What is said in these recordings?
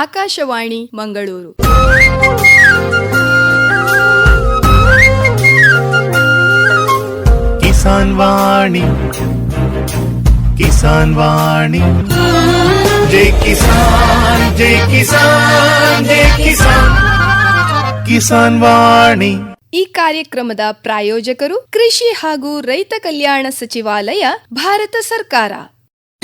ಆಕಾಶವಾಣಿ ಮಂಗಳೂರು. ಕಿಸಾನ್ ವಾಣಿ ಕಿಸಾನ್ ವಾಣಿ. ಜೈ ಕಿಸಾನ್ ಜೈ ಕಿಸಾನ್ ಜೈ ಕಿಸಾನ್. ಕಿಸಾನ್ ವಾಣಿ. ಈ ಕಾರ್ಯಕ್ರಮದ ಪ್ರಾಯೋಜಕರು ಕೃಷಿ ಹಾಗೂ ರೈತ ಕಲ್ಯಾಣ ಸಚಿವಾಲಯ ಭಾರತ ಸರ್ಕಾರ.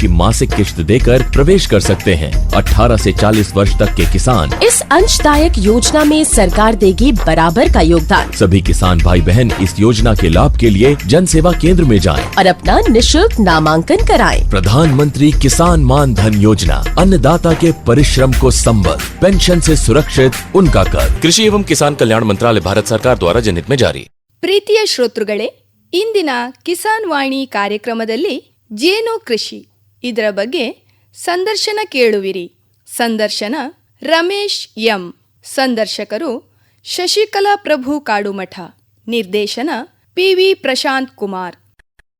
की मासिक किश्त देकर प्रवेश कर सकते हैं 18 से 40 वर्ष तक के किसान इस अंशदायक योजना में सरकार देगी बराबर का योगदान सभी किसान भाई बहन इस योजना के लाभ के लिए जन सेवा केंद्र में जाएं। और अपना निशुल्क नामांकन कराएं। प्रधानमंत्री किसान मान धन योजना अन्नदाता के परिश्रम को संबल पेंशन से सुरक्षित उनका कर कृषि एवं किसान कल्याण मंत्रालय भारत सरकार द्वारा जनहित में जारी ಪ್ರೀತಿಯ ಶ್ರೋತೃಗಳೇ ಇಂದಿನ ಕಿಸಾನ್ ವಾಣಿ ಕಾರ್ಯಕ್ರಮದಲ್ಲಿ ಜೇನು ಕೃಷಿ ಇದರ ಬಗ್ಗೆ ಸಂದರ್ಶನ ಕೇಳುವಿರಿ. ಸಂದರ್ಶನ ರಮೇಶ್ ಎಂ. ಸಂದರ್ಶಕರು ಶಶಿಕಲಾ ಪ್ರಭು ಕಾಡುಮಠ. ನಿರ್ದೇಶನ ಪಿ ವಿ ಪ್ರಶಾಂತ್ ಕುಮಾರ್.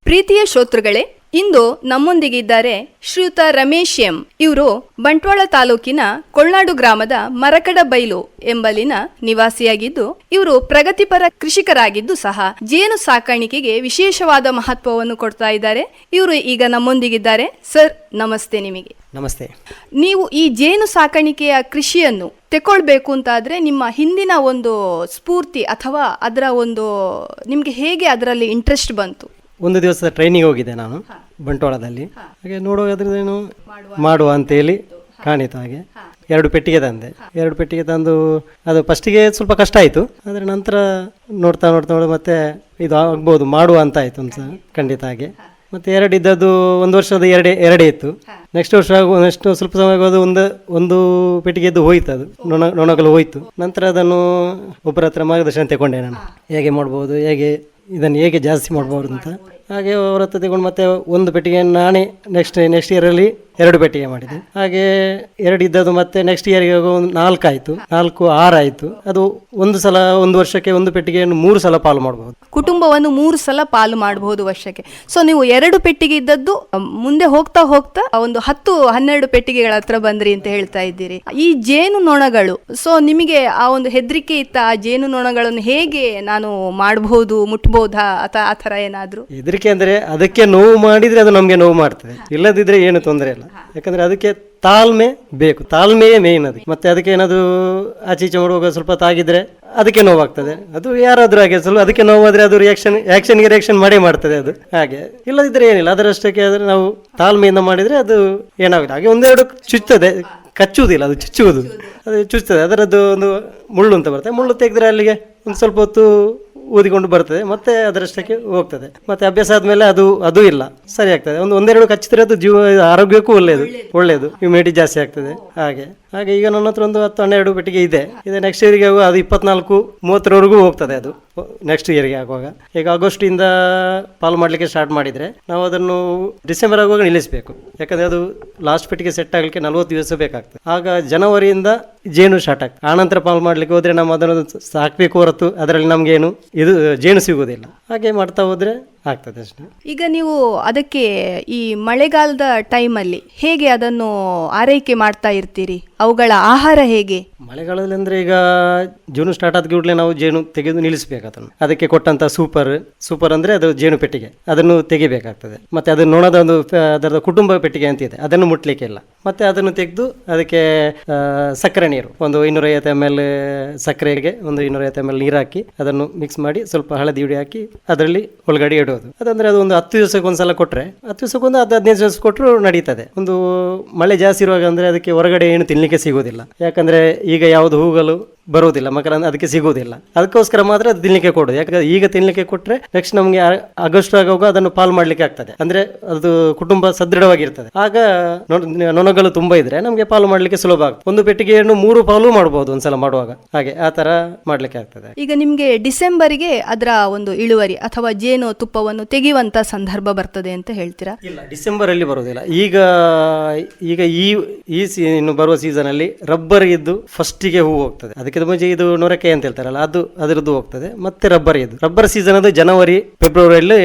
ಪ್ರೀತಿಯ ಶ್ರೋತೃಗಳೇ ಇಂದು ನಮ್ಮೊಂದಿಗಿದ್ದಾರೆ ಶ್ರೀಯುತ ರಮೇಶ್ ಎಂ. ಇವರು ಬಂಟ್ವಾಳ ತಾಲೂಕಿನ ಕೊಳ್ನಾಡು ಗ್ರಾಮದ ಮರಕಡ ಬೈಲು ಎಂಬಲ್ಲಿನ ನಿವಾಸಿಯಾಗಿದ್ದು ಇವರು ಪ್ರಗತಿಪರ ಕೃಷಿಕರಾಗಿದ್ದು ಸಹ ಜೇನು ಸಾಕಾಣಿಕೆಗೆ ವಿಶೇಷವಾದ ಮಹತ್ವವನ್ನು ಕೊಡ್ತಾ ಇದ್ದಾರೆ. ಇವರು ಈಗ ನಮ್ಮೊಂದಿಗಿದ್ದಾರೆ. ಸರ್ ನಮಸ್ತೆ ನಿಮಗೆ. ನಮಸ್ತೆ. ನೀವು ಈ ಜೇನು ಸಾಕಾಣಿಕೆಯ ಕೃಷಿಯನ್ನು ತೆಕೊಳ್ಬೇಕು ಅಂತಾದ್ರೆ ನಿಮ್ಮ ಹಿಂದಿನ ಒಂದು ಸ್ಫೂರ್ತಿ ಅಥವಾ ಅದರ ಒಂದು ನಿಮಗೆ ಹೇಗೆ ಅದರಲ್ಲಿ ಇಂಟ್ರೆಸ್ಟ್ ಬಂತು? ಒಂದು ದಿವಸದ ಟ್ರೈನಿಂಗ್ ಹೋಗಿದ್ದೆ ನಾನು ಬಂಟ್ವಾಳದಲ್ಲಿ. ಹಾಗೆ ನೋಡುವಾದ್ರೇನು ಮಾಡುವ ಅಂತೇಳಿ ಕಾಣಿತು ಹಾಗೆ. ಎರಡು ಪೆಟ್ಟಿಗೆ ತಂದೆ. ಎರಡು ಪೆಟ್ಟಿಗೆ ತಂದು ಅದು ಫಸ್ಟಿಗೆ ಸ್ವಲ್ಪ ಕಷ್ಟ ಆಯಿತು. ಆದರೆ ನಂತರ ನೋಡ್ತಾ ನೋಡ್ತಾ ನೋಡ ಮತ್ತೆ ಇದು ಆಗ್ಬೋದು ಮಾಡುವ ಅಂತ ಆಯಿತು ಅಂತ ಖಂಡಿತ. ಹಾಗೆ. ಮತ್ತೆ ಎರಡು ಇದ್ದದ್ದು ಒಂದು ವರ್ಷದ ಎರಡೇ ಎರಡೇ ಇತ್ತು. ನೆಕ್ಸ್ಟ್ ವರ್ಷ ನೆಕ್ಸ್ಟ್ ಸ್ವಲ್ಪ ಸಮಯ ಹೋದ ಒಂದು ಒಂದು ಪೆಟ್ಟಿಗೆದ್ದು ಹೋಯ್ತು ಅದು. ನೊಣ ನೊಣಗಳು ಹೋಯ್ತು. ನಂತರ ಅದನ್ನು ಒಬ್ಬರ ಹತ್ರ ಮಾರ್ಗದರ್ಶನ ತಗೊಂಡೆ ನಾನು. ಹೇಗೆ ಮಾಡ್ಬೋದು ಹೇಗೆ ಇದನ್ನು ಹೇಗೆ ಜಾಸ್ತಿ ಮಾಡ್ಬೋದು ಅಂತ ಹಾಗೆ ವ್ರತ ಹತ್ರ ತಗೊಂಡು ಮತ್ತೆ ಒಂದು ಪೆಟ್ಟಿಗೆಯನ್ನು ನಾನೇ ನೆಕ್ಸ್ಟ್ ನೆಕ್ಸ್ಟ್ ಇಯರಲ್ಲಿ ಎರಡು ಪೆಟ್ಟಿಗೆ ಮಾಡಿದೆ ಹಾಗೆ ಎರಡು ಇದ್ದದ್ದು ಮತ್ತೆ ನೆಕ್ಸ್ಟ್ ಇಯರ್ಗೆ ಒಂದು ನಾಲ್ಕು ಆಯಿತು. ನಾಲ್ಕು ಆರು ಆಯಿತು. ಅದು ಒಂದು ಸಲ ಒಂದು ವರ್ಷಕ್ಕೆ ಒಂದು ಪೆಟ್ಟಿಗೆಯನ್ನು ಮೂರು ಸಲ ಪಾಲು ಮಾಡಬಹುದು ಕುಟುಂಬವನ್ನು ಮೂರು ಸಲ ಪಾಲು ಮಾಡಬಹುದು ವರ್ಷಕ್ಕೆ. ಸೊ ನೀವು ಎರಡು ಪೆಟ್ಟಿಗೆ ಇದ್ದದ್ದು ಮುಂದೆ ಹೋಗ್ತಾ ಹೋಗ್ತಾ ಒಂದು ಹತ್ತು ಹನ್ನೆರಡು ಪೆಟ್ಟಿಗೆಗಳ ಹತ್ರ ಬಂದ್ರಿ ಅಂತ ಹೇಳ್ತಾ ಇದ್ದೀರಿ. ಈ ಜೇನು ನೊಣಗಳು ಸೊ ನಿಮಗೆ ಆ ಒಂದು ಹೆದರಿಕೆ ಇತ್ತ ಆ ಜೇನು ನೊಣಗಳನ್ನು ಹೇಗೆ ನಾನು ಮಾಡಬಹುದು ಮುಟ್ಬಹುದಾ ಅಥವಾ ಆ ಥರ ಏನಾದರೂ? ಅಂದರೆ ಅದಕ್ಕೆ ನೋವು ಮಾಡಿದರೆ ಅದು ನಮಗೆ ನೋವು ಮಾಡ್ತದೆ. ಇಲ್ಲದಿದ್ದರೆ ಏನು ತೊಂದರೆ ಇಲ್ಲ. ಯಾಕಂದರೆ ಅದಕ್ಕೆ ತಾಳ್ಮೆ ಬೇಕು. ತಾಳ್ಮೆಯೇ ಮೇಯ್ನ್ ಅದಕ್ಕೆ ಮತ್ತೆ ಅದಕ್ಕೆ ಏನಾದರೂ ಆಚೆ ಈಚೆ ಮಾಡುವಾಗ ಸ್ವಲ್ಪ ತಾಗಿದ್ರೆ ಅದಕ್ಕೆ ನೋವಾಗ್ತದೆ. ಅದು ಯಾರಾದರೂ ಹಾಗೆ ಸ್ವಲ್ಪ ಅದಕ್ಕೆ ನೋವಾದರೆ ಅದು ರಿಯಾಕ್ಷನ್ ಆ್ಯಕ್ಷನ್ಗೆ ರಿಯಾಕ್ಷನ್ ಮಾಡೇ ಮಾಡ್ತದೆ ಅದು. ಹಾಗೆ. ಇಲ್ಲದಿದ್ದರೆ ಏನಿಲ್ಲ. ಅದರಷ್ಟಕ್ಕೆ ಆದರೆ ನಾವು ತಾಳ್ಮೆಯಿಂದ ಮಾಡಿದರೆ ಅದು ಏನಾಗುತ್ತೆ. ಹಾಗೆ ಒಂದೆರಡು ಚುಚ್ಚುತ್ತದೆ. ಕಚ್ಚುವುದಿಲ್ಲ. ಅದು ಚುಚ್ಚುವುದು. ಅದು ಚುಚ್ಚುತ್ತದೆ. ಅದರದ್ದು ಒಂದು ಮುಳ್ಳು ಅಂತ ಬರ್ತದೆ ಮುಳ್ಳು ತೆಗೆದ್ರೆ ಅಲ್ಲಿಗೆ ಒಂದು ಸ್ವಲ್ಪ ಹೊತ್ತು ಊದಿಕೊಂಡು ಬರ್ತದೆ, ಮತ್ತೆ ಅದರಷ್ಟಕ್ಕೆ ಹೋಗ್ತದೆ. ಮತ್ತೆ ಅಭ್ಯಾಸ ಆದ್ಮೇಲೆ ಅದು ಅದು ಇಲ್ಲ. ಸರಿ ಆಗ್ತದೆ. ಒಂದು, ಒಂದೆರಡು ಕಚ್ಚಿದ್ರೆ ಅದು ಜೀವ, ಆರೋಗ್ಯಕ್ಕೂ ಒಳ್ಳೆಯದು ಒಳ್ಳೆಯದು ಇಮ್ಯುನಿಟಿ ಜಾಸ್ತಿ ಆಗ್ತದೆ. ಹಾಗೆ. ಹಾಗೆ ಈಗ ನನ್ನ ಹತ್ರ ಒಂದು ಹತ್ತು, ಹನ್ನೆರಡು ಪೆಟ್ಟಿಗೆ ಇದೆ. ಇದೆ ನೆಕ್ಸ್ಟ್ ಇಯರ್ಗೆ ಆಗುವ ಅದು ಇಪ್ಪತ್ನಾಲ್ಕು, ಮೂವತ್ತರವರೆಗೂ ಹೋಗ್ತದೆ ಅದು. ನೆಕ್ಸ್ಟ್ ಇಯರ್ಗೆ ಆಗುವಾಗ. ಈಗ ಆಗಸ್ಟಿಂದ ಪಾಲು ಮಾಡಲಿಕ್ಕೆ ಸ್ಟಾರ್ಟ್ ಮಾಡಿದರೆ ನಾವು ಅದನ್ನು ಡಿಸೆಂಬರ್ ಆಗುವಾಗ ನಿಲ್ಲಿಸಬೇಕು. ಯಾಕಂದರೆ ಅದು ಲಾಸ್ಟ್ ಪೆಟ್ಟಿಗೆ ಸೆಟ್ ಆಗಲಿಕ್ಕೆ ನಲ್ವತ್ತು ದಿವಸ ಬೇಕಾಗ್ತದೆ. ಆಗ ಜನವರಿಯಿಂದ ಜೇನು ಸ್ಟಾರ್ಟ್ ಆಗ್ತದೆ. ಆನಂತರ ಪಾಲು ಮಾಡಲಿಕ್ಕೆ ಹೋದರೆ ನಾವು ಅದನ್ನು ಸಾಕಬೇಕು ಹೊರತು, ಅದರಲ್ಲಿ ನಮಗೇನು ಇದು, ಜೇನು ಸಿಗುವುದಿಲ್ಲ. ಹಾಗೆ ಮಾಡ್ತಾ ಹೋದರೆ ಆಗ್ತದೆ ಅಷ್ಟೇ. ಈಗ ನೀವು ಅದಕ್ಕೆ ಈ ಮಳೆಗಾಲದ ಟೈಮಲ್ಲಿ ಹೇಗೆ ಅದನ್ನು ಆರೈಕೆ ಮಾಡ್ತಾ ಇರ್ತೀರಿ? ಅವುಗಳ ಆಹಾರ ಹೇಗೆ? ಮಳೆಗಾಲದಲ್ಲಿ ಅಂದ್ರೆ ಈಗ ಜೇನು ಸ್ಟಾರ್ಟ್ ಆದ ಕೂಡಲೇ ನಾವು ಜೇನು ತೆಗೆದು ನಿಲ್ಲಿಸಬೇಕು ಅದನ್ನು. ಅದಕ್ಕೆ ಕೊಟ್ಟಂತ ಸೂಪರ್ ಸೂಪರ್ ಅಂದ್ರೆ ಅದು ಜೇನು ಪೆಟ್ಟಿಗೆ. ಅದನ್ನು ತೆಗಿಬೇಕಾಗ್ತದೆ. ಮತ್ತೆ ಅದು ನೊಣದ ಒಂದು ಅದರ ಕುಟುಂಬ ಪೆಟ್ಟಿಗೆ ಅಂತ ಇದೆ ಅದನ್ನು ಮುಟ್ಲಿಕ್ಕೆ ಇಲ್ಲ. ಮತ್ತೆ ಅದನ್ನು ತೆಗೆದು ಅದಕ್ಕೆ ಸಕ್ಕರೆ ನೀರು. ಒಂದು ಇನ್ನೂರೈವತ್ತು ಎಂ ಎಲ್ ಸಕ್ಕರೆಗೆ ಒಂದು ಇನ್ನೂರೈವತ್ತು ಎಂ ಎಲ್ ನೀರು ಹಾಕಿ ಅದನ್ನು ಮಿಕ್ಸ್ ಮಾಡಿ ಸ್ವಲ್ಪ ಹಳದಿ ಹುಡಿ ಹಾಕಿ ಅದರಲ್ಲಿ ಒಳಗಡೆ ಇಡೋದು ಅದಂದ್ರೆ ಅದು ಒಂದು ಹತ್ತು ದಿವಸಕ್ಕೆ ಒಂದ್ಸಲ ಕೊಟ್ಟರೆ ಹತ್ತು ದಿವಸಕ್ಕೊಂದು ಹತ್ತು ಹದಿನೈದು ದಿವಸ ಕೊಟ್ಟರು ನಡೀತದೆ. ಒಂದು ಮಳೆ ಜಾಸ್ತಿ ಇರುವಾಗ ಅಂದರೆ ಅದಕ್ಕೆ ಹೊರಗಡೆ ಏನು ತಿನ್ನಲಿಕ್ಕೆ ಸಿಗೋದಿಲ್ಲ. ಯಾಕಂದರೆ ಈಗ ಯಾವುದು ಹೂಗಳು ಬರುವುದಿಲ್ಲ ಮಕರಂದ ಅದಕ್ಕೆ ಸಿಗುವುದಿಲ್ಲ ಅದಕ್ಕೋಸ್ಕರ ಮಾತ್ರ ಅದು ತಿನ್ಲಿಕ್ಕೆ ಕೊಡೋದು. ಯಾಕಂದ್ರೆ ಈಗ ತಿನ್ನಲಿಕ್ಕೆ ಕೊಟ್ಟರೆ ನೆಕ್ಸ್ಟ್ ನಮಗೆ ಆಗಸ್ಟ್ ಆಗುವಾಗ ಅದನ್ನು ಪಾಲ್ ಮಾಡ್ಲಿಕ್ಕೆ ಆಗ್ತದೆ. ಅಂದರೆ ಅದು ಕುಟುಂಬ ಸದೃಢವಾಗಿರ್ತದೆ. ಆಗ ನೊಣ- ನೊಣಗಳು ತುಂಬ ಇದ್ರೆ ನಮಗೆ ಪಾಲು ಮಾಡ್ಲಿಕ್ಕೆ ಸುಲಭ ಆಗ್ತದೆ. ಒಂದು ಪೆಟ್ಟಿಗೆಯನ್ನು ಮೂರು ಪಾಲು ಮಾಡಬಹುದು ಒಂದ್ಸಲ ಮಾಡುವಾಗ. ಹಾಗೆ ಆ ತರ ಮಾಡ್ಲಿಕ್ಕೆ ಆಗ್ತದೆ. ಈಗ ನಿಮಗೆ ಡಿಸೆಂಬರ್ಗೆ ಅದರ ಒಂದು ಇಳುವರಿ ಅಥವಾ ಜೇನು ತುಪ್ಪವನ್ನು ತೆಗೆಯುವಂತ ಸಂದರ್ಭ ಬರ್ತದೆ ಅಂತ ಹೇಳ್ತೀರಾ? ಇಲ್ಲ ಡಿಸೆಂಬರ್ ಅಲ್ಲಿ ಬರುವುದಿಲ್ಲ ಈಗ ಈಗ ಈ ಈ ಬರುವ ಸೀಸನ್ ಅಲ್ಲಿ ರಬ್ಬರ್ ಇದ್ದು ಫಸ್ಟಿಗೆ ಹೂ ಹೋಗ್ತದೆ. ಅದಕ್ಕೆ ಮುಂಚೆ ಇದು ನೊರಕೆ ಅಂತ ಹೇಳ್ತಾರಲ್ಲ, ಅದು ಅದರದ್ದು ಹೋಗ್ತದೆ. ಮತ್ತೆ ರಬ್ಬರ್ ಇದು. ರಬ್ಬರ್ ಸೀಸನ್ ಅದು ಜನವರಿ, ಫೆಬ್ರವರಿಯಲ್ಲಿ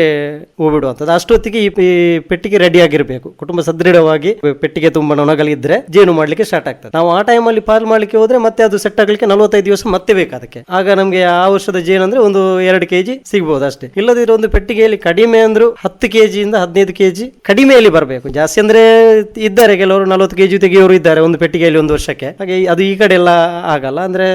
ಹೂ ಬಿಡುವಂಥದ್ದು ಅಷ್ಟೊತ್ತಿಗೆ ಈ ಈ ಪೆಟ್ಟಿಗೆ ರೆಡಿ ಆಗಿರಬೇಕು. ಕುಟುಂಬ ಸದೃಢವಾಗಿ ಪೆಟ್ಟಿಗೆ ತುಂಬ ನೊಣಗಳಿದ್ರೆ ಜೇನು ಮಾಡ್ಲಿಕ್ಕೆ ಸ್ಟಾರ್ಟ್ ಆಗ್ತದೆ. ನಾವು ಆ ಟೈಮಲ್ಲಿ ಪಾಲ್ ಮಾಡ್ಲಿಕ್ಕೆ ಹೋದ್ರೆ ಮತ್ತೆ ಅದು ಸೆಟ್ ಆಗಲಿಕ್ಕೆ ನಲವತ್ತೈದು ದಿವಸ ಮತ್ತೆ ಬೇಕು ಅದಕ್ಕೆ. ಆಗ ನಮಗೆ ಆ ವರ್ಷದ ಜೇನು ಅಂದ್ರೆ ಒಂದು ಎರಡು ಕೆಜಿ ಸಿಗ್ಬಹುದು ಅಷ್ಟೇ. ಇಲ್ಲದಿದ್ರೆ ಒಂದು ಪೆಟ್ಟಿಗೆಯಲ್ಲಿ ಕಡಿಮೆ ಅಂದ್ರೂ ಹತ್ತು ಕೆಜಿಯಿಂದ ಹದಿನೈದು ಕೆಜಿ ಕಡಿಮೆಯಲ್ಲಿ ಬರಬೇಕು. ಜಾಸ್ತಿ ಅಂದ್ರೆ ಇದ್ದಾರೆ ಕೆಲವರು ನಲವತ್ತು ಕೆಜಿ ತೆಗೆಯೋರು ಇದ್ದಾರೆ ಒಂದು ಪೆಟ್ಟಿಗೆಯಲ್ಲಿ ಒಂದು ವರ್ಷಕ್ಕೆ. ಹಾಗೆ ಅದು ಈ ಕಡೆ ಎಲ್ಲ ಆಗಲ್ಲ. ಅಂದ್ರೆ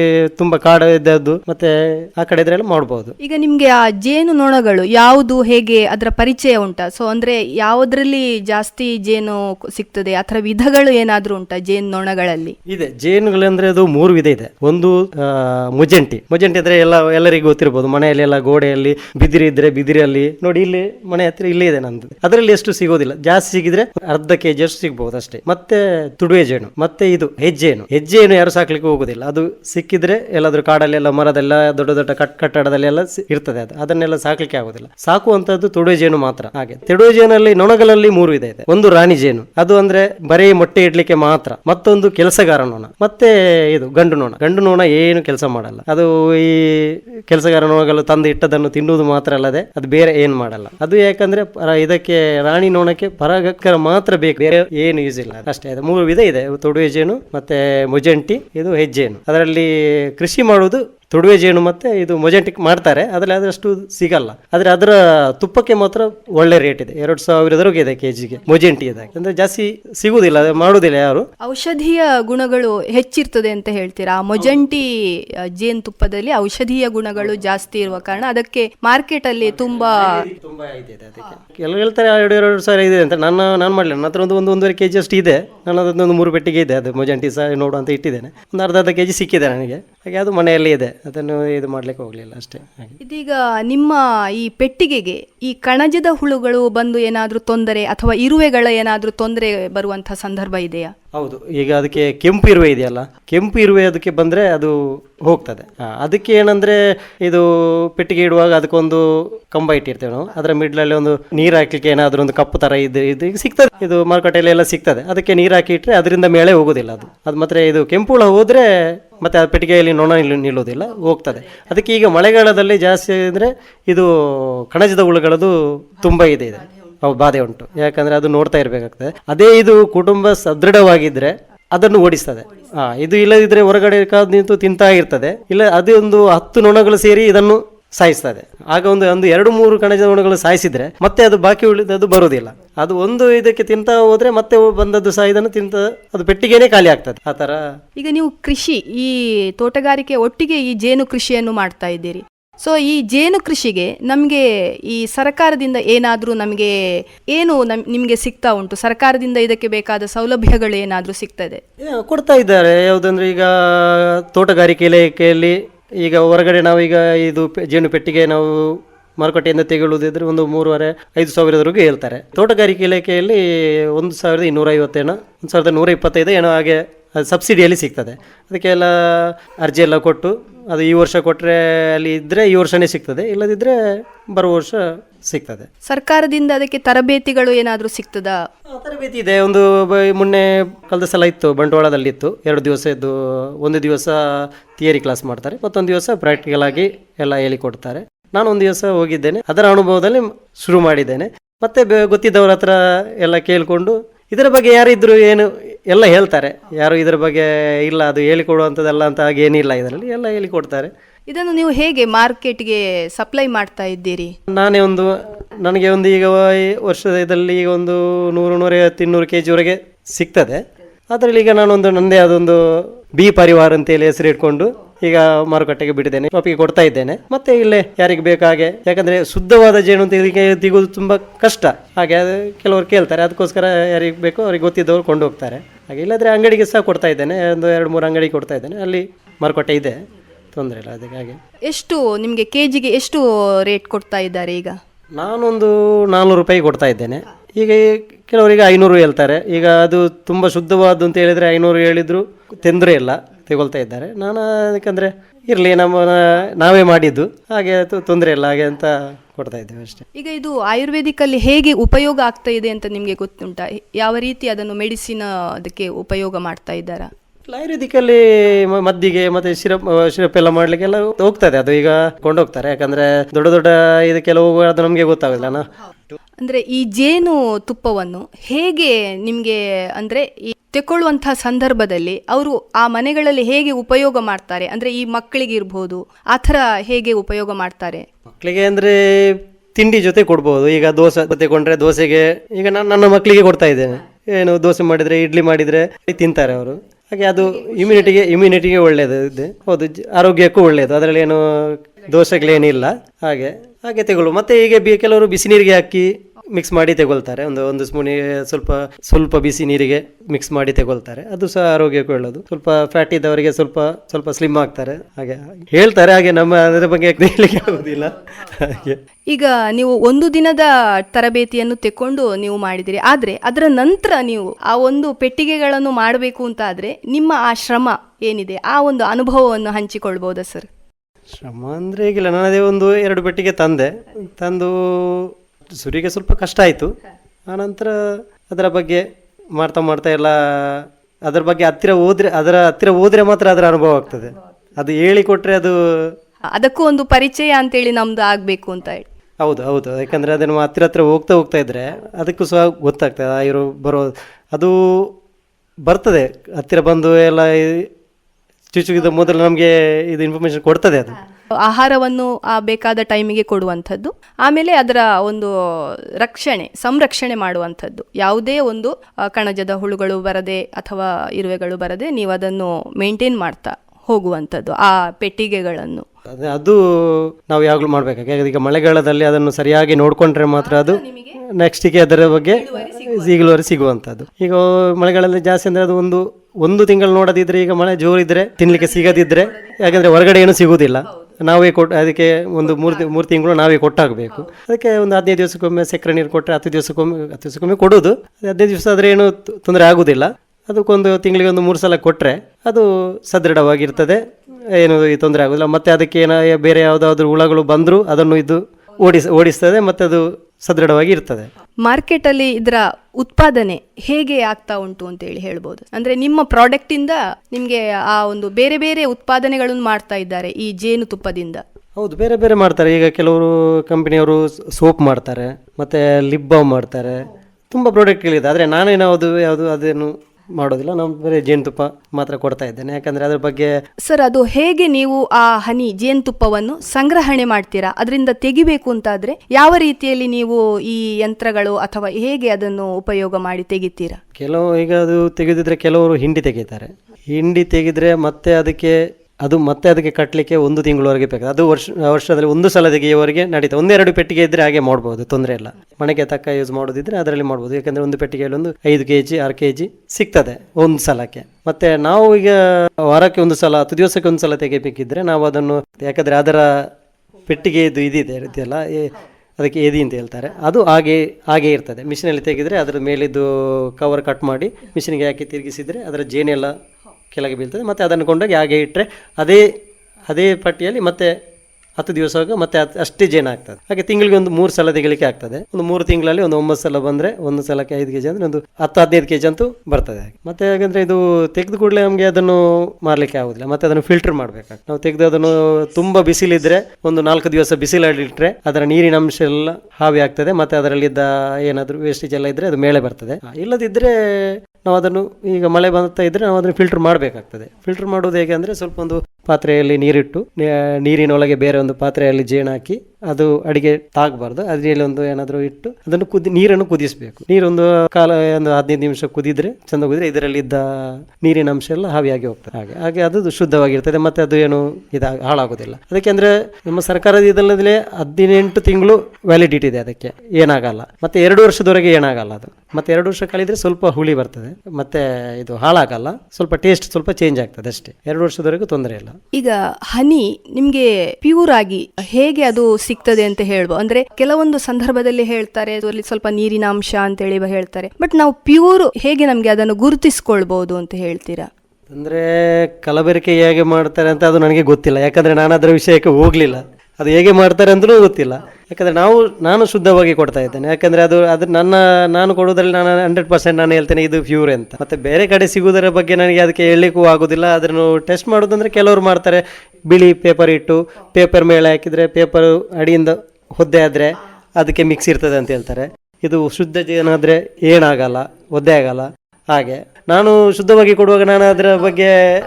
ಈ ತುಂಬಾ ಕಾಡು ಇದ್ದದ್ದು ಮತ್ತೆ ಆ ಕಡೆ ಇದ್ರೆ ಮಾಡಬಹುದು ಮಾಡ್ಬೋದು. ಈಗ ನಿಮ್ಗೆ ಆ ಜೇನು ನೊಣಗಳು ಯಾವುದು ಹೇಗೆ ಅದರ ಪರಿಚಯ ಉಂಟಾ? ಸೊ ಅಂದ್ರೆ ಯಾವುದ್ರಲ್ಲಿ ಜಾಸ್ತಿ ಜೇನು ಸಿಗ್ತದೆ? ಅಥವಾ ವಿಧಗಳು ಏನಾದ್ರೂ ಉಂಟಾ ಜೇನು ನೊಣಗಳಲ್ಲಿ? ಇದೆ. ಜೇನುಗಳಂದ್ರೆ ಅದು ಮೂರು ವಿಧ ಇದೆ. ಒಂದು ಮುಜಂಟಿ ಮುಜಂಟಿ. ಮುಜೆಂಟಿ ಅಂದ್ರೆ ಎಲ್ಲ ಎಲ್ಲರಿಗೂ ಗೊತ್ತಿರ್ಬೋದು. ಮನೆಯಲ್ಲಿ ಎಲ್ಲ ಗೋಡೆಯಲ್ಲಿ ಬಿದಿರಿ ಇದ್ರೆ ಬಿದಿರಿಯಲ್ಲಿ. ನೋಡಿ ಇಲ್ಲಿ ಮನೆ ಹತ್ತಿರ ಇಲ್ಲೇ ಇದೆ ನಂದು ಅದರಲ್ಲಿ ಎಷ್ಟು ಸಿಗೋದಿಲ್ಲ. ಜಾಸ್ತಿ ಸಿಗಿದ್ರೆ ಅರ್ಧ ಕೆಜಿ ಅಷ್ಟು ಸಿಗ್ಬೋದು ಅಷ್ಟೇ. ಮತ್ತೆ ತುಡುವೆ ಜೇನು ಮತ್ತೆ ಇದು ಹೆಜ್ಜೇನು. ಏನು ಯಾರು ಸಾಕ್ಲಿಕ್ಕೆ ಹೋಗುದಿಲ್ಲ. ಅದು ಸಿಕ್ಕಿದ್ರೆ ಎಲ್ಲಾದ್ರೂ ಕಾಡಲ್ಲೆಲ್ಲ ಮರದೆಲ್ಲ ದೊಡ್ಡ ದೊಡ್ಡ ಕಟ್ ಕಟ್ಟಡದಲ್ಲಿ ಎಲ್ಲ ಸಿ- ಇರ್ತದೆ ಅದು. ಅದನ್ನೆಲ್ಲ ಸಾಕಲಿಕ್ಕೆ ಆಗುದಿಲ್ಲ. ಸಾಕುವಂತದ್ದು ತೊಡೆ ಜೇನು ಮಾತ್ರ. ಹಾಗೆ ತುಡುವೆ ಜೇನಲ್ಲಿ ನೊಣಗಳಲ್ಲಿ ಮೂರು ವಿಧ ಇದೆ. ಒಂದು ರಾಣಿ ಜೇನು. ಅದು ಅಂದ್ರೆ ಬರೀ ಮೊಟ್ಟೆ ಇಡ್ಲಿಕ್ಕೆ ಮಾತ್ರ. ಮತ್ತೊಂದು ಕೆಲಸಗಾರ ನೊಣ. ಮತ್ತೆ ಇದು ಗಂಡು ನೊಣ. ಗಂಡು ನೊಣ ಏನು ಕೆಲಸ ಮಾಡಲ್ಲ. ಅದು ಈ ಕೆಲಸಗಾರ ನೋಣಗಳು ತಂದು ಇಟ್ಟದನ್ನು ತಿನ್ನುವುದು ಮಾತ್ರ ಅಲ್ಲದೆ ಅದು ಬೇರೆ ಏನು ಮಾಡಲ್ಲ. ಅದು ಯಾಕಂದ್ರೆ ಇದಕ್ಕೆ ರಾಣಿ ನೊಣಕ್ಕೆ ಪರಾಗಕ್ಕರ ಮಾತ್ರ ಬೇಕು. ಬೇರೆ ಏನು ಯೂಸ್ ಇಲ್ಲ. ಅಷ್ಟೇ. ಅದು ಮೂರು ವಿಧ ಇದೆ. ತೊಡುವೆ ಜೇನು, ಮತ್ತೆ ಮುಜಂಟಿ, ಇದು ಹೆಜ್ಜೇನು. ಅದರಲ್ಲಿ ಕೃಷಿ ಮಾಡುವುದು ತೊಡುವೆ ಜೇನು ಮತ್ತೆ ಇದು ಮೊಜೆಂಟಿಕ್ ಮಾಡ್ತಾರೆ ಅದರಲ್ಲಿ ಅದರಷ್ಟು ಸಿಗಲ್ಲ. ಆದರೆ ಅದರ ತುಪ್ಪಕ್ಕೆ ಮಾತ್ರ ಒಳ್ಳೆ ರೇಟ್ ಇದೆ. ಎರಡು ಸಾವಿರದವರೆಗೆ ಇದೆ ಕೆಜಿಗೆ ಮೊಜೆಂಟಿ ಇದೆ. ಅಂದ್ರೆ ಜಾಸ್ತಿ ಸಿಗುವುದಿಲ್ಲ ಮಾಡುವುದಿಲ್ಲ ಯಾರು. ಔಷಧೀಯ ಗುಣಗಳು ಹೆಚ್ಚಿರ್ತದೆ ಅಂತ ಹೇಳ್ತೀರಾ? ಮೊಜೆಂಟಿ ಜೇನು ತುಪ್ಪದಲ್ಲಿ ಔಷಧೀಯ ಗುಣಗಳು ಜಾಸ್ತಿ ಇರುವ ಕಾರಣ ಅದಕ್ಕೆ ಮಾರ್ಕೆಟ್ ಅಲ್ಲಿ ತುಂಬಾ ತುಂಬಾ ಇದೆ ಅದಕ್ಕೆ. ಎಲ್ಲ ಹೇಳ್ತಾರೆ ಎರಡು ಎರಡು ಸಾವಿರ ಇದೆ ಅಂತ. ನಾನು ನಾನು ಮಾಡಲಿಲ್ಲ. ನನ್ನ ಹತ್ರ ಒಂದು ಒಂದು ಒಂದೂವರೆ ಕೆಜಿ ಅಷ್ಟು ಇದೆ. ನನ್ನ ಅದೊಂದು ಮೂರು ಪೆಟ್ಟಿಗೆ ಇದೆ ಅದು ಮೊಜೆಂಟಿ ಸಹ ನೋಡು ಅಂತ ಇಟ್ಟಿದ್ದೇನೆ. ಒಂದು ಅರ್ಧ ಅರ್ಧ ಕೆಜಿ ಸಿಕ್ಕಿದೆ ನನಗೆ. ಹಾಗೆ ಅದು ಮನೆಯಲ್ಲಿ ಇದೆ. ಅದನ್ನು ಇದು ಮಾಡ್ಲಿಕ್ಕೆ ಹೋಗ್ಲಿಲ್ಲ ಅಷ್ಟೇ ಇದೀಗ ನಿಮ್ಮ ಈ ಪೆಟ್ಟಿಗೆಗೆ ಈ ಕಣಜದ ಹುಳುಗಳು ಬಂದು ಏನಾದ್ರೂ ತೊಂದರೆ ಅಥವಾ ಇರುವೆಗಳ ಏನಾದರೂ ತೊಂದರೆ ಬರುವಂತಹ ಸಂದರ್ಭ ಇದೆಯಾ? ಹೌದು. ಈಗ ಅದಕ್ಕೆ ಕೆಂಪು ಇರುವೆ ಇದೆಯಲ್ಲ? ಕೆಂಪು ಇರುವೆ ಅದಕ್ಕೆ ಬಂದ್ರೆ ಅದು ಹೋಗ್ತದೆ. ಅದಕ್ಕೆ ಏನಂದ್ರೆ ಇದು ಪೆಟ್ಟಿಗೆ ಇಡುವಾಗ ಅದಕ್ಕೊಂದು ಕಂಬ ಇಟ್ಟಿರ್ತೇವೆ ನಾವು. ಅದರ ಮಿಡ್ಲಲ್ಲಿ ಒಂದು ನೀರು ಹಾಕ್ಲಿಕ್ಕೆ ಏನಾದ್ರೂ ಒಂದು ಕಪ್ಪು ತರ ಇದು ಇದು ಸಿಗ್ತದೆ. ಇದು ಮಾರುಕಟ್ಟೆಯಲ್ಲಿ ಎಲ್ಲ ಸಿಗ್ತದೆ. ಅದಕ್ಕೆ ನೀರು ಹಾಕಿ ಇಟ್ಟರೆ ಅದರಿಂದ ಮೇಲೆ ಹೋಗೋದಿಲ್ಲ ಅದು. ಅದು ಮಾತ್ರ ಇದು ಕೆಂಪು ಹುಳ ಹೋದ್ರೆ ಮತ್ತೆ ಆ ಪೆಟ್ಟಿಗೆಯಲ್ಲಿ ನೊಣ ನಿಲ್ಲೋದಿಲ್ಲ ಹೋಗ್ತದೆ. ಅದಕ್ಕೆ ಈಗ ಮಳೆಗಾಲದಲ್ಲಿ ಜಾಸ್ತಿ ಅಂದರೆ ಇದು ಕಣಜದ ಹುಳುಗಳದು ತುಂಬಾ ಇದೆ ಇದೆ. ಬಾಧೆ ಉಂಟು. ಯಾಕಂದ್ರೆ ಅದು ನೋಡ್ತಾ ಇರಬೇಕಾಗ್ತದೆ. ಅದೇ ಇದು ಕುಟುಂಬ ಸದೃಢವಾಗಿದ್ರೆ ಅದನ್ನು ಓಡಿಸ್ತದೆ. ಹಾಂ ಇದು ಇಲ್ಲದಿದ್ದರೆ ಹೊರಗಡೆ ಕಾದು ನಿಂತು ತಿಂತಾ ಇರ್ತದೆ. ಇಲ್ಲ, ಅದೇ ಒಂದು ಹತ್ತು ನೊಣಗಳು ಸೇರಿ ಇದನ್ನು ಸಾಯಿಸ್ತದೆ. ಆಗ ಒಂದು ಒಂದು ಎರಡು, ಮೂರು ಕಣಜ ನೊಣಗಳು ಸಾಯಿಸಿದ್ರೆ ಮತ್ತೆ ಅದು ಬಾಕಿ ಉಳಿದದ್ದು ಬರೋದಿಲ್ಲ ಅದು ಒಂದು ಇದಕ್ಕೆ ತಿಂತಾ ಹೋದ್ರೆ ಮತ್ತೆ ಬಂದದ್ದು ಸಹ ಇದನ್ನು ತಿಂತ, ಅದು ಪೆಟ್ಟಿಗೆನೆ ಖಾಲಿ ಆಗ್ತದೆ. ಆ ತರ ಈಗ ನೀವು ಕೃಷಿ, ಈ ತೋಟಗಾರಿಕೆ ಒಟ್ಟಿಗೆ ಈ ಜೇನು ಕೃಷಿಯನ್ನು ಮಾಡ್ತಾ ಇದ್ದೀರಿ. ಸೊ ಈ ಜೇನು ಕೃಷಿಗೆ ನಮಗೆ ಈ ಸರ್ಕಾರದಿಂದ ಏನಾದರೂ ನಮಗೆ ಏನು ನಮ್, ನಿಮಗೆ ಸಿಗ್ತಾ ಉಂಟು? ಸರ್ಕಾರದಿಂದ ಇದಕ್ಕೆ ಬೇಕಾದ ಸೌಲಭ್ಯಗಳು ಏನಾದರೂ ಸಿಗ್ತದೆ ಕೊಡ್ತಾ ಇದ್ದಾರೆ. ಯಾವುದಂದ್ರೆ ಈಗ ತೋಟಗಾರಿಕೆ ಇಲಾಖೆಯಲ್ಲಿ ಈಗ ಹೊರಗಡೆ ನಾವು ಈಗ ಇದು ಪೆ- ಜೇನು ಪೆಟ್ಟಿಗೆ ನಾವು ಮಾರುಕಟ್ಟೆಯಿಂದ ತೆಗೊಳ್ಳುವುದಿದ್ರೆ ಒಂದು ಮೂರುವರೆ, ಐದು ಸಾವಿರದವರೆಗೂ ಹೇಳ್ತಾರೆ. ತೋಟಗಾರಿಕೆ ಇಲಾಖೆಯಲ್ಲಿ ಒಂದು ಸಾವಿರದ ಇನ್ನೂರ ಐವತ್ತೇನೋ ಒಂದು ಸಾವಿರದ ನೂರ ಇಪ್ಪತ್ತೈದು ಏನೋ ಹಾಗೆ ಅದು ಸಬ್ಸಿಡಿಯಲ್ಲಿ ಸಿಗ್ತದೆ. ಅದಕ್ಕೆಲ್ಲ ಅರ್ಜಿ ಎಲ್ಲ ಕೊಟ್ಟು ಅದು ಈ ವರ್ಷ ಕೊಟ್ಟರೆ ಅಲ್ಲಿ ಇದ್ದರೆ ಈ ವರ್ಷನೇ ಸಿಗ್ತದೆ ಇಲ್ಲದಿದ್ದರೆ ಬರುವ ವರ್ಷ ಸಿಗ್ತದೆ. ಸರ್ಕಾರದಿಂದ ಅದಕ್ಕೆ ತರಬೇತಿಗಳು ಏನಾದರೂ ಸಿಗ್ತದಾ? ತರಬೇತಿ ಇದೆ. ಒಂದು ಬ- ಮೊನ್ನೆ ಕಳೆದ ಸಲ ಇತ್ತು ಬಂಟ್ವಾಳದಲ್ಲಿತ್ತು. ಎರಡು ದಿವಸ ಇದ್ದು ಒಂದು ದಿವಸ ಥಿಯರಿ ಕ್ಲಾಸ್ ಮಾಡ್ತಾರೆ ಮತ್ತೊಂದು ದಿವಸ ಪ್ರಾಕ್ಟಿಕಲ್ ಆಗಿ ಎಲ್ಲ ಹೇಳಿಕೊಡ್ತಾರೆ. ನಾನು ಒಂದು ದಿವಸ ಹೋಗಿದ್ದೇನೆ ಅದರ ಅನುಭವದಲ್ಲಿ ಶುರು ಮಾಡಿದ್ದೇನೆ. ಮತ್ತೆ ಬೆ- ಗೊತ್ತಿದ್ದವ್ರ ಹತ್ರ ಎಲ್ಲ ಕೇಳಿಕೊಂಡು ಇದರ ಬಗ್ಗೆ ಯಾರಿದ್ರು ಏನು ಎಲ್ಲ ಹೇಳ್ತಾರೆ. ಯಾರು ಇದರ ಬಗ್ಗೆ ಇಲ್ಲ ಅದು ಹೇಳಿಕೊಡುವಂಥದ್ದೆಲ್ಲ ಅಂತ ಹಾಗೇನಿಲ್ಲ ಇದರಲ್ಲಿ. ಎಲ್ಲ ಹೇಳಿಕೊಡ್ತಾರೆ. ಇದನ್ನು ನೀವು ಹೇಗೆ ಮಾರ್ಕೆಟ್ಗೆ ಸಪ್ಲೈ ಮಾಡ್ತಾ ಇದ್ದೀರಿ? ನಾನೇ ಒಂದು ನನಗೆ ಒಂದು ಈಗ ವರ್ಷದ ಇದರಲ್ಲಿ ಈಗ ಒಂದು ನೂರು ನೂರೈವತ್ತು ಇನ್ನೂರು ಕೆ ಜಿವರೆಗೆ ಸಿಗ್ತದೆ. ಅದರಲ್ಲಿ ಈಗ ನಾನೊಂದು ನನ್ನದೇ ಅದೊಂದು ಬಿ ಪರಿವಾರ ಅಂತೇಳಿ ಹೆಸರು ಇಟ್ಕೊಂಡು ಈಗ ಮಾರುಕಟ್ಟೆಗೆ ಬಿಟ್ಟಿದ್ದೇನೆ ಶಾಪಿಗೆ ಕೊಡ್ತಾ ಇದ್ದೇನೆ. ಮತ್ತೆ ಇಲ್ಲೇ ಯಾರಿಗೆ ಬೇಕಾಗೆ ಯಾಕಂದ್ರೆ ಶುದ್ಧವಾದ ಜೇನು ತೆಗೆದು ತುಂಬಾ ಕಷ್ಟ. ಹಾಗೆ ಅದು ಕೆಲವರು ಕೇಳ್ತಾರೆ ಅದಕ್ಕೋಸ್ಕರ ಯಾರಿಗೆ ಬೇಕೋ ಅವ್ರಿಗೆ ಗೊತ್ತಿದ್ದವರು ಕೊಂಡು ಹೋಗ್ತಾರೆ. ಹಾಗೆ ಇಲ್ಲದ್ರೆ ಅಂಗಡಿಗೆ ಸಹ ಕೊಡ್ತಾ ಇದ್ದೇನೆ ಒಂದು ಎರಡು ಮೂರು ಅಂಗಡಿ ಕೊಡ್ತಾ ಇದ್ದೇನೆ. ಅಲ್ಲಿ ಮಾರುಕಟ್ಟೆ ಇದೆ ತೊಂದರೆ ಇಲ್ಲ ಅದಕ್ಕೆ ಹಾಗೆ. ಎಷ್ಟು ನಿಮಗೆ ಕೆ ಜಿಗೆ ಎಷ್ಟು ರೇಟ್ ಕೊಡ್ತಾ ಇದ್ದಾರೆ ಈಗ? ನಾನೊಂದು ನಾನ್ನೂರು ರೂಪಾಯಿ ಕೊಡ್ತಾ ಇದ್ದೇನೆ. ಈಗ ಕೆಲವರಿಗೆ ಐನೂರು ಹೇಳ್ತಾರೆ. ಈಗ ಅದು ತುಂಬ ಶುದ್ಧವಾದ್ದು ಅಂತ ಹೇಳಿದರೆ ಐನೂರು ಹೇಳಿದ್ರು ತೊಂದರೆ ಇಲ್ಲ. ತಗೊಳ್ತಾ ಇದ್ದಾರೆ. ನಾನು ಅದಕ್ಕಂದರೆ ಇರಲಿ ನಮ್ಮ ನಾವೇ ಮಾಡಿದ್ದು. ಹಾಗೆ ತೊಂದರೆ ಇಲ್ಲ ಹಾಗೆ ಅಂತ ಕೊಡ್ತಾ ಇದ್ದೇವೆ ಅಷ್ಟೇ. ಈಗ ಇದು ಆಯುರ್ವೇದಿಕಲ್ಲಿ ಹೇಗೆ ಉಪಯೋಗ ಆಗ್ತಾ ಇದೆ ಅಂತ ನಿಮಗೆ ಗೊತ್ತುಂಟಾ? ಯಾವ ರೀತಿ ಅದನ್ನು ಮೆಡಿಸಿನ್ ಅದಕ್ಕೆ ಉಪಯೋಗ ಮಾಡ್ತಾ ಇದ್ದಾರಾ? ಆಯುರ್ವೇದಿಕಲ್ಲಿ ಮದ್ದಿಗೆ ಮತ್ತೆ ಶಿರಪ್ ಶಿರಪ್ ಎಲ್ಲ ಮಾಡ್ಲಿಕ್ಕೆಲ್ಲ ಹೋಗ್ತದೆ. ಅದು ಈಗ ಕೊಂಡೋಗ್ತಾರೆ. ಯಾಕಂದ್ರೆ ದೊಡ್ಡ ದೊಡ್ಡ ಇದಕ್ಕೆಲ್ಲ ಹೋಗುವ ಅದು ನಮಗೆ ಅಂದ್ರೆ ಈ ಜೇನು ತುಪ್ಪವನ್ನು ಹೇಗೆ ನಿಮಗೆ ಅಂದ್ರೆ ಈ ತೆಕೊಳ್ಳುವಂತಹ ಸಂದರ್ಭದಲ್ಲಿ ಅವರು ಆ ಮನೆಗಳಲ್ಲಿ ಹೇಗೆ ಉಪಯೋಗ ಮಾಡ್ತಾರೆ? ಅಂದ್ರೆ ಈ ಮಕ್ಕಳಿಗೆ ಇರ್ಬೋದು ಆ ಥರ ಹೇಗೆ ಉಪಯೋಗ ಮಾಡ್ತಾರೆ? ಮಕ್ಕಳಿಗೆ ಅಂದ್ರೆ ತಿಂಡಿ ಜೊತೆ ಕೊಡ್ಬೋದು. ಈಗ ದೋಸೆ ತೆಗೊಂಡ್ರೆ ದೋಸೆಗೆ ಈಗ ನಾನು ನನ್ನ ಮಕ್ಕಳಿಗೆ ಕೊಡ್ತಾ ಇದ್ದೇನೆ. ಏನು ದೋಸೆ ಮಾಡಿದ್ರೆ ಇಡ್ಲಿ ಮಾಡಿದ್ರೆ ತಿಂತಾರೆ ಅವರು. ಹಾಗೆ ಅದು ಇಮ್ಯುನಿಟಿಗೆ ಇಮ್ಯುನಿಟಿಗೆ ಒಳ್ಳೆಯದು ಇದೆ ಹೌದು ಆರೋಗ್ಯಕ್ಕೂ ಒಳ್ಳೆಯದು ಅದರಲ್ಲಿ ಏನು ದೋಷಗಳೇನಿಲ್ಲ ಹಾಗೆ ಹಾಗೆ ತಗೊಳ್ಳುವ. ಮತ್ತೆ ಬಿ, ಕೆಲವರು ಬಿಸಿ ನೀರಿಗೆ ಹಾಕಿ ಮಿಕ್ಸ್ ಮಾಡಿ ತಗೊಳ್ತಾರೆ. ಒಂದು ಒಂದು ಸ್ಪೂನಿಗೆ ಸ್ವಲ್ಪ ಸ್ವಲ್ಪ ಬಿಸಿ ನೀರಿಗೆ ಮಿಕ್ಸ್ ಮಾಡಿ ತಗೊಳ್ತಾರೆ. ಅದು ಸಹ ಆರೋಗ್ಯಕ್ಕೆ ಒಳ್ಳೆಯದು ಸ್ವಲ್ಪ ಫ್ಯಾಟ್ ಇದ್ದವರಿಗೆ ಸ್ವಲ್ಪ ಸ್ವಲ್ಪ ಸ್ಲಿಮ್ ಆಗ್ತಾರೆ. ಹಾಗೆ, ಹೇಳ್ತಾರೆ. ಹಾಗೆ ನಮ್ಮ, ಅದರ ಬಗ್ಗೆ ಹೇಳಲಿಕ್ಕೆ ಆಗುದಿಲ್ಲ. ಹಾಗೆ. ಈಗ ನೀವು ಒಂದು ದಿನದ ತರಬೇತಿಯನ್ನು ತೆಕೊಂಡು ನೀವು ಮಾಡಿದಿರಿ. ಆದರೆ ಅದರ ನಂತರ ನೀವು ಆ ಒಂದು ಪೆಟ್ಟಿಗೆಗಳನ್ನು ಮಾಡಬೇಕು ಅಂತ ಆದರೆ ನಿಮ್ಮ ಆ ಶ್ರಮ ಏನಿದೆ? ಆ ಒಂದು ಅನುಭವವನ್ನು ಹಂಚಿಕೊಳ್ಬೋದಾ ಸರ್? ಶ್ರಮ ಅಂದರೆ ಈಗಿಲ್ಲ. ನಾನು ಅದೇ ಒಂದು ಎರಡು ಪೆಟ್ಟಿಗೆ ತಂದೆ. ತಂದು ಸುರಿಗೆ ಸ್ವಲ್ಪ ಕಷ್ಟ ಆಯಿತು. ಆನಂತರ ಅದರ ಬಗ್ಗೆ ಮಾಡ್ತಾ ಮಾಡ್ತಾ ಎಲ್ಲ ಅದರ ಬಗ್ಗೆ ಹತ್ತಿರ ಹೋದ್ರೆ ಅದರ ಹತ್ತಿರ ಹೋದ್ರೆ ಮಾತ್ರ ಅದರ ಅನುಭವ ಆಗ್ತದೆ. ಅದು ಹೇಳಿಕೊಟ್ರೆ ಅದು ಅದಕ್ಕೂ ಒಂದು ಪರಿಚಯ ಅಂತೇಳಿ ನಮ್ದು ಆಗಬೇಕು ಅಂತ ಹೇಳಿ. ಹೌದು ಹೌದು. ಯಾಕಂದರೆ ಅದನ್ನು ಹತ್ತಿರ ಹತ್ತಿರ ಹೋಗ್ತಾ ಹೋಗ್ತಾ ಇದ್ರೆ ಅದಕ್ಕೂ ಸಹ ಗೊತ್ತಾಗ್ತದೆ. ಇವರು ಬರೋ ಅದು ಬರ್ತದೆ. ಹತ್ತಿರ ಬಂದು ಎಲ್ಲ ಈ ಚುಚುಗಿದ ಮೊದಲು ನಮಗೆ ಇದು ಇನ್ಫಾರ್ಮೇಶನ್ ಕೊಡ್ತದೆ ಅದು. ಆಹಾರವನ್ನು ಆ ಬೇಕಾದ ಟೈಮಿಗೆ ಕೊಡುವಂಥದ್ದು. ಆಮೇಲೆ ಅದರ ಒಂದು ರಕ್ಷಣೆ ಸಂರಕ್ಷಣೆ ಮಾಡುವಂಥದ್ದು. ಯಾವುದೇ ಒಂದು ಆ, ಕಣಜದ ಹುಳುಗಳು ಬರದೆ ಅಥವಾ ಇರುವೆಗಳು ಬರದೆ ನೀವು ಅದನ್ನು ಮೇಂಟೈನ್ ಮಾಡ್ತಾ ಹೋಗುವಂಥದ್ದು ಆ ಪೆಟ್ಟಿಗೆಗಳನ್ನು. ಅದೇ ಅದು ನಾವು ಯಾವಾಗಲೂ ಮಾಡಬೇಕು? ಈಗ ಮಳೆಗಾಲದಲ್ಲಿ ಅದನ್ನು ಸರಿಯಾಗಿ ನೋಡಿಕೊಂಡ್ರೆ ಮಾತ್ರ ಅದು ನೆಕ್ಸ್ಟಿಗೆ ಅದರ ಬಗ್ಗೆ ಈಗಲೂವರೆ ಸಿಗುವಂಥದ್ದು. ಈಗ ಮಳೆಗಾಲದಲ್ಲಿ ಜಾಸ್ತಿ ಅಂದರೆ ಅದು ಒಂದು ಒಂದು ತಿಂಗಳು ನೋಡದಿದ್ರೆ ಈಗ ಮಳೆ ಜೋರಿದ್ರೆ ತಿನ್ಲಿಕ್ಕೆ ಸಿಗದಿದ್ರೆ, ಯಾಕಂದ್ರೆ ಹೊರಗಡೆ ಏನು ಸಿಗುವುದಿಲ್ಲ ನಾವೇ ಕೊಟ್ಟು ಅದಕ್ಕೆ ಒಂದು ಮೂರು ಮೂರು ತಿಂಗಳು ನಾವೇ ಕೊಟ್ಟಾಗಬೇಕು. ಅದಕ್ಕೆ ಒಂದು ಹದಿನೈದು ದಿವಸಕ್ಕೊಮ್ಮೆ ಸಕ್ಕರೆ ನೀರು ಕೊಟ್ಟರೆ ಹತ್ತು ದಿವಸಕ್ಕೊಮ್ಮೆ ಹತ್ತು ದಿವಸಕ್ಕೊಮ್ಮೆ ಕೊಡೋದು. ಹದಿನೈದು ದಿವಸ ಆದರೆ ಏನು ತೊಂದರೆ ಆಗುವುದಿಲ್ಲ ಅದಕ್ಕೊಂದು ತಿಂಗಳಿಗೆ ಒಂದು ಮೂರು ಸಲ ಕೊಟ್ಟರೆ ಅದು ಸದೃಢವಾಗಿರ್ತದೆ. ಏನು ಈ ತೊಂದರೆ ಆಗೋದಿಲ್ಲ. ಮತ್ತೆ ಅದಕ್ಕೆ ಏನೋ, ಬೇರೆ ಯಾವುದಾದ್ರೂ ಹುಳಗಳು ಬಂದರೂ ಅದನ್ನು ಇದು ಓಡಿಸ್, ಓಡಿಸ್ತದೆ. ಮತ್ತು ಅದು ಸದೃಢವಾಗಿ ಇರ್ತದೆ. ಮಾರ್ಕೆಟಲ್ಲಿ ಇದರ ಉತ್ಪಾದನೆ ಹೇಗೆ ಆಗ್ತಾ ಉಂಟು ಅಂತೇಳಿ ಹೇಳ್ಬೋದು. ಅಂದರೆ ನಿಮ್ಮ ಪ್ರಾಡಕ್ಟಿಂದ ನಿಮಗೆ ಆ ಒಂದು ಬೇರೆ ಬೇರೆ ಉತ್ಪಾದನೆಗಳನ್ನು ಮಾಡ್ತಾ ಇದ್ದಾರೆ ಈ ಜೇನುತುಪ್ಪದಿಂದ ಹೌದು ಬೇರೆ ಬೇರೆ ಮಾಡ್ತಾರೆ. ಈಗ ಕೆಲವರು ಕಂಪನಿಯವರು ಸೋಪ್ ಮಾಡ್ತಾರೆ ಮತ್ತು ಲಿಪ್ ಬಾಮ್ ಮಾಡ್ತಾರೆ. ತುಂಬ ಪ್ರಾಡಕ್ಟ್ಗಳಿದೆ ಆದರೆ ನಾನೇನು ಯಾವುದು ಯಾವುದು ಅದನ್ನು ಮಾಡೋದಿಲ್ಲ. ನಾನು ಬರೀ ಜೇನುತುಪ್ಪ ಮಾತ್ರ ಕೊಡ್ತಾ ಇದ್ದೇನೆ. ಯಾಕಂದ್ರೆ ಅದ್ರ ಬಗ್ಗೆ ಸರ್ ಅದು ಹೇಗೆ ನೀವು ಆ ಹನಿ ಜೇನುತುಪ್ಪವನ್ನು ಸಂಗ್ರಹಣೆ ಮಾಡ್ತೀರಾ? ಅದರಿಂದ ತೆಗಿಬೇಕು ಅಂತಾದ್ರೆ ಯಾವ ರೀತಿಯಲ್ಲಿ ನೀವು ಈ ಯಂತ್ರಗಳು ಅಥವಾ ಹೇಗೆ ಅದನ್ನು ಉಪಯೋಗ ಮಾಡಿ ತೆಗಿತೀರಾ? ಕೆಲವು ಈಗ ಅದು ತೆಗೆದಿದ್ರೆ ಕೆಲವರು ಹಿಂಡಿ ತೆಗಿತಾರೆ. ಹಿಂಡಿ ತೆಗೆದ್ರೆ ಮತ್ತೆ ಅದಕ್ಕೆ ಅದು ಮತ್ತೆ ಅದಕ್ಕೆ ಕಟ್ಟಲಿಕ್ಕೆ ಒಂದು ತಿಂಗಳವರೆಗೆ ಬೇಕು ಅದು ವರ್ಷ ವರ್ಷದಲ್ಲಿ ಒಂದು ಸಲ ತೆಗೆಯುವವರೆಗೆ ನಡೀತದೆ ಒಂದೆರಡು ಪೆಟ್ಟಿಗೆ ಇದ್ದರೆ ಹಾಗೆ ಮಾಡ್ಬೋದು, ತೊಂದರೆ ಇಲ್ಲ. ಮನೆಗೆ ತಕ್ಕ ಯೂಸ್ ಮಾಡೋದಿದ್ರೆ ಅದರಲ್ಲಿ ಮಾಡ್ಬೋದು. ಯಾಕಂದರೆ ಒಂದು ಪೆಟ್ಟಿಗೆಯಲ್ಲಿ ಒಂದು ಐದು ಕೆ ಜಿ ಆರು ಕೆ ಜಿ ಸಿಗ್ತದೆ ಒಂದು ಸಲಕ್ಕೆ. ಮತ್ತೆ ನಾವು ಈಗ ವಾರಕ್ಕೆ ಒಂದು ಸಲ ಹತ್ತು ದಿವಸಕ್ಕೆ ಒಂದು ಸಲ ತೆಗಿಬೇಕಿದ್ರೆ ನಾವು ಅದನ್ನು ಯಾಕಂದರೆ ಅದರ ಪೆಟ್ಟಿಗೆ ಇದು ಇದಿದೆ ರೀತಿಯಲ್ಲ ಅದಕ್ಕೆ ಏದಿ ಅಂತ ಹೇಳ್ತಾರೆ. ಅದು ಹಾಗೆ ಹಾಗೆ ಇರ್ತದೆ. ಮಿಷಿನಲ್ಲಿ ತೆಗೆದರೆ ಅದರ ಮೇಲಿದ್ದು ಕವರ್ ಕಟ್ ಮಾಡಿ ಮಿಷಿನ್ಗೆ ಹಾಕಿ ತಿರುಗಿಸಿದರೆ ಅದರ ಜೇನೆಲ್ಲ ಕೆಳಗೆ ಬೀಳ್ತದೆ. ಮತ್ತು ಅದನ್ನು ಕೊಂಡೋಗಿ ಹಾಗೆ ಇಟ್ಟರೆ ಅದೇ ಅದೇ ಪಟ್ಟಿಯಲ್ಲಿ ಮತ್ತೆ ಹತ್ತು ದಿವಸ ಮತ್ತೆ ಅದ್- ಅಷ್ಟೇ ಜೇನು ಆಗ್ತದೆ. ಹಾಗೆ ತಿಂಗಳಿಗೆ ಒಂದು ಮೂರು ಸಲ ತೆಗಿಲಿಕ್ಕೆ ಆಗ್ತದೆ. ಒಂದು ಮೂರು ತಿಂಗಳಲ್ಲಿ ಒಂದು ಒಂಬತ್ತು ಸಲ ಬಂದರೆ ಒಂದು ಸಲಕ್ಕೆ ಐದು ಕೆ ಜಿ ಅಂದರೆ ಒಂದು ಹತ್ತು, ಹದಿನೈದು ಕೆ ಜಿ ಅಂತೂ ಬರ್ತದೆ ಮತ್ತೆ ಹಾಗಂದ್ರೆ ಇದು ತೆಗೆದು ಕೂಡಲೇ ನಮಗೆ ಅದನ್ನು ಮಾರಲಿಕ್ಕೆ ಆಗೋದಿಲ್ಲ. ಮತ್ತೆ ಅದನ್ನು ಫಿಲ್ಟರ್ ಮಾಡಬೇಕಾಗ್ತದೆ. ನಾವು ತೆಗೆದು ಅದನ್ನು ತುಂಬ ಬಿಸಿಲಿದ್ರೆ ಒಂದು ನಾಲ್ಕು ದಿವಸ ಬಿಸಿಲಲ್ಲಿ ಇಟ್ಟರೆ ಅದರ ನೀರಿನ ಅಂಶ ಎಲ್ಲ ಹಾವಿ ಆಗ್ತದೆ. ಮತ್ತೆ ಅದರಲ್ಲಿದ್ದ ಏನಾದರೂ ವೇಸ್ಟೇಜ್ ಎಲ್ಲ ಇದ್ದರೆ ಅದು ಮೇಲೆ ಬರ್ತದೆ. ಇಲ್ಲದಿದ್ದರೆ ನಾವು ಅದನ್ನು ಈಗ ಮಳೆ ಬರ್ತಾ ಇದ್ರೆ ನಾವು ಅದನ್ನು ಫಿಲ್ಟರ್ ಮಾಡಬೇಕಾಗ್ತದೆ. ಫಿಲ್ಟರ್ ಮಾಡೋದು ಹೇಗೆ ಅಂದರೆ ಸ್ವಲ್ಪ ಒಂದು ಪಾತ್ರೆಯಲ್ಲಿ ನೀರಿಟ್ಟು ನೀರಿನೊಳಗೆ ಬೇರೆ ಒಂದು ಪಾತ್ರೆಯಲ್ಲಿ ಜೇನು ಹಾಕಿ ಅದು ಅಡಿಗೆ ತಾಗಬಾರ್ದು. ಅದರಲ್ಲಿ ಒಂದು ಏನಾದರೂ ಇಟ್ಟು ಅದನ್ನು ಕುದಿ, ನೀರನ್ನು ಕುದಿಸಬೇಕು. ನೀರೊಂದು ಕಾಲ, ಒಂದು ಹದಿನೈದು ನಿಮಿಷ ಕುದಿದ್ರೆ, ಚಂದ ಕುದಿದ್ರೆ ಇದರಲ್ಲಿ ಇದ್ದ ನೀರಿನ ಅಂಶ ಎಲ್ಲ ಹಾವಿಯಾಗಿ ಹೋಗ್ತದೆ. ಹಾಗೆ ಹಾಗೆ ಅದು ಶುದ್ಧವಾಗಿರ್ತದೆ, ಮತ್ತೆ ಅದು ಏನು ಇದಾಗ ಹಾಳಾಗೋದಿಲ್ಲ. ಅದಕ್ಕೆ ಅಂದ್ರೆ ನಮ್ಮ ಸರ್ಕಾರದ ಇದಲ್ಲದಲ್ಲೇ ಹದಿನೆಂಟು ತಿಂಗಳು ವ್ಯಾಲಿಡಿಟಿ ಇದೆ ಅದಕ್ಕೆ. ಏನಾಗಲ್ಲ. ಮತ್ತೆ ಎರಡು ವರ್ಷದವರೆಗೆ ಏನಾಗಲ್ಲ ಅದು. ಮತ್ತೆ ಎರಡು ವರ್ಷ ಕಳೆದ್ರೆ ಸ್ವಲ್ಪ ಹುಳಿ ಬರ್ತದೆ. ಮತ್ತೆ ಇದು ಹಾಳಾಗಲ್ಲ. ಸ್ವಲ್ಪ ಟೇಸ್ಟ್ ಸ್ವಲ್ಪ ಚೇಂಜ್ ಆಗ್ತದೆ ಅಷ್ಟೇ. ಎರಡು ವರ್ಷದವರೆಗೂ ತೊಂದರೆ ಇಲ್ಲ. ಈಗ ಹನಿ ನಿಮ್ಗೆ ಪ್ಯೂರ್ ಆಗಿ ಹೇಗೆ ಅದು ಸಿಗ್ತದೆ ಅಂತ ಹೇಳ್ಬೋದು. ಅಂದ್ರೆ ಕೆಲವೊಂದು ಸಂದರ್ಭದಲ್ಲಿ ಹೇಳ್ತಾರೆ ಅದರಲ್ಲಿ ಸ್ವಲ್ಪ ನೀರಿನ ಅಂಶ ಅಂತೇಳಿ ಹೇಳ್ತಾರೆ. ಬಟ್ ನಾವು ಪ್ಯೂರ್ ಹೇಗೆ ನಮ್ಗೆ ಅದನ್ನು ಗುರುತಿಸ್ಕೊಳ್ಬಹುದು ಅಂತ ಹೇಳ್ತೀರಾ? ಅಂದ್ರೆ ಕಲಬೆರಕೆ ಹೇಗೆ ಮಾಡ್ತಾರೆ ಅಂತ ಅದು ನನಗೆ ಗೊತ್ತಿಲ್ಲ. ಯಾಕಂದ್ರೆ ನಾನು ಅದರ ವಿಷಯಕ್ಕೆ ಹೋಗಲಿಲ್ಲ. ಅದು ಹೇಗೆ ಮಾಡ್ತಾರೆ ಅಂತಲೂ ಗೊತ್ತಿಲ್ಲ. ಯಾಕಂದರೆ ನಾವು, ನಾನು ಶುದ್ಧವಾಗಿ ಕೊಡ್ತಾ ಇದ್ದೇನೆ. ಯಾಕಂದ್ರೆ ಅದು ಅದು ನನ್ನ, ನಾನು ಕೊಡೋದ್ರಲ್ಲಿ ನಾನು ಹಂಡ್ರೆಡ್ ಪರ್ಸೆಂಟ್ ನಾನು ಹೇಳ್ತೇನೆ, ಇದು ಪ್ಯೂರ್ ಅಂತ. ಮತ್ತು ಬೇರೆ ಕಡೆ ಸಿಗುವುದರ ಬಗ್ಗೆ ನನಗೆ ಅದಕ್ಕೆ ಹೇಳಲಿಕ್ಕೂ ಆಗೋದಿಲ್ಲ. ಅದನ್ನು ಟೆಸ್ಟ್ ಮಾಡೋದಂದರೆ ಕೆಲವರು ಮಾಡ್ತಾರೆ. ಬಿಳಿ ಪೇಪರ್ ಇಟ್ಟು ಪೇಪರ್ ಮೇಲೆ ಹಾಕಿದರೆ ಪೇಪರ್ ಅಡಿಯಿಂದ ಒದ್ದೆ ಆದರೆ ಅದಕ್ಕೆ ಮಿಕ್ಸ್ ಇರ್ತದೆ ಅಂತ ಹೇಳ್ತಾರೆ. ಇದು ಶುದ್ಧ ಏನಾದರೆ ಏನಾಗಲ್ಲ, ಒದ್ದೆ ಆಗಲ್ಲ. ಹಾಗೆ. ನಾನು ಶುದ್ಧವಾಗಿ ಕೊಡುವಾಗ ನಾನು ಅದರ ಬಗ್ಗೆ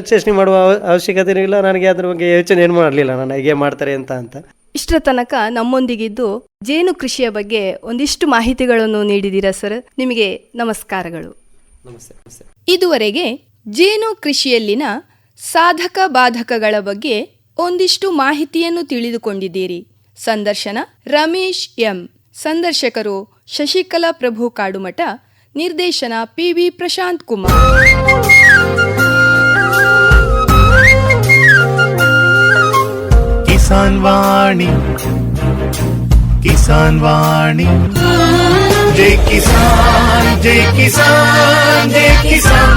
ಚೇಷ್ಟೆ ಮಾಡುವ ಅವ- ಅವಶ್ಯಕತೆ ಇಲ್ಲ ನನಗೆ ಅದರ ಬಗ್ಗೆ ಯೋಚನೆ ಏನು ಮಾಡಲಿಲ್ಲ. ನಾನು ಹೇಗೆ ಮಾಡ್ತಾರೆ ಅಂತ ಅಂತ. ಇಷ್ಟರ ತನಕ ನಮ್ಮೊಂದಿಗಿದ್ದು ಜೇನು ಕೃಷಿಯ ಬಗ್ಗೆ ಒಂದಿಷ್ಟು ಮಾಹಿತಿಗಳನ್ನು ನೀಡಿದ್ದೀರಾ ಸರ್ ನಿಮಗೆ ನಮಸ್ಕಾರಗಳು. ನಮಸ್ತೆ ನಮಸ್ತೆ. ಇದುವರೆಗೆ ಜೇನು ಕೃಷಿಯಲ್ಲಿನ ಸಾಧಕ ಬಾಧಕಗಳ ಬಗ್ಗೆ ಒಂದಿಷ್ಟು ಮಾಹಿತಿಯನ್ನು ತಿಳಿದುಕೊಂಡಿದ್ದೀರಿ. ಸಂದರ್ಶನ ರಮೇಶ್ ಎಂ. ಸಂದರ್ಶಕರು ಶಶಿಕಲಾ ಪ್ರಭು ಕಾಡುಮಠ ನಿರ್ದೇಶನ ಪಿ ವಿ ಪ್ರಶಾಂತ್ ಕುಮಾರ್. ಕಿಸಾನ್ ವಾಣಿ ಕಿಸಾನ್ ವಾಣಿ. ಜೈ ಕಿಸಾನ್ ಜೈ ಕಿಸಾನ್ ಜೈ ಕಿಸಾನ್.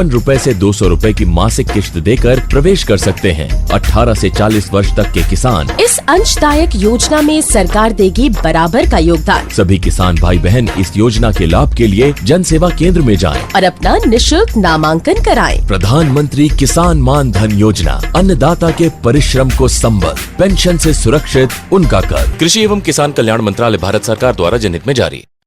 रूपए ऐसी दो सौ रूपए की मासिक किश्त देकर प्रवेश कर सकते हैं 18 से 40 वर्ष तक के किसान इस अंशदायक योजना में सरकार देगी बराबर का योगदान सभी किसान भाई बहन इस योजना के लाभ के लिए जन सेवा केंद्र में जाएँ। और अपना निशुल्क नामांकन कराएँ। प्रधानमंत्री किसान मान धन योजना अन्नदाता के परिश्रम को संबल पेंशन से सुरक्षित उनका कर कृषि एवं किसान कल्याण मंत्रालय भारत सरकार द्वारा जनहित में जारी